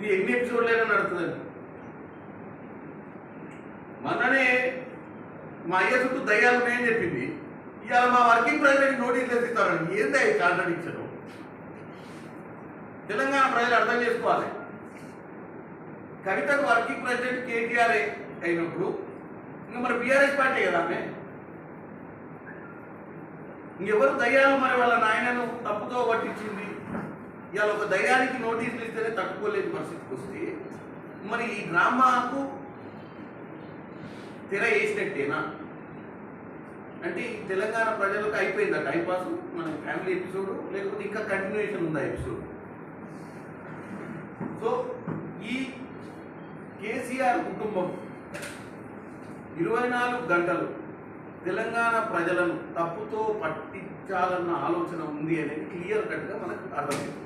ఇది ఎన్ని ఎపిసోడ్లైనా నడుతుందండి మొన్ననే మా అయ్య చుట్టూ దయ్యాలు ఉన్నాయని చెప్పింది. ఇవాళ మా వర్కింగ్ ప్రజలకి నోటీసులు ఇస్తారండి. ఏంది అవి ఇచ్చారు తెలంగాణ ప్రజలు అర్థం చేసుకోవాలి. కవితకు వర్కింగ్ ప్రెసిడెంట్ కేటీఆర్ అయినప్పుడు ఇంకా మరి బీఆర్ఎస్ పార్టీ కదా ఆమె? ఇంకెవరు దయ్యాలు మరి వాళ్ళ నాయనను తప్పుతో పట్టించింది? ఇవాళ ఒక దయానికి నోటీసులు ఇస్తేనే తట్టుకోలేని పరిస్థితికి వస్తే మరి ఈ డ్రామాకు తెర వేసినట్టేనా? అంటే ఈ తెలంగాణ ప్రజలకు అయిపోయిందా టైంపాస్ మన ఫ్యామిలీ ఎపిసోడ్ లేకపోతే ఇంకా కంటిన్యూషన్ ఉందా ఎపిసోడ్ సో ఈ కేసీఆర్ కుటుంబం ఇరవై నాలుగు గంటలు తెలంగాణ ప్రజలను తప్పుతో పట్టించాలన్న ఆలోచన ఉంది అనేది క్లియర్ కట్గా మనకు అర్థమైంది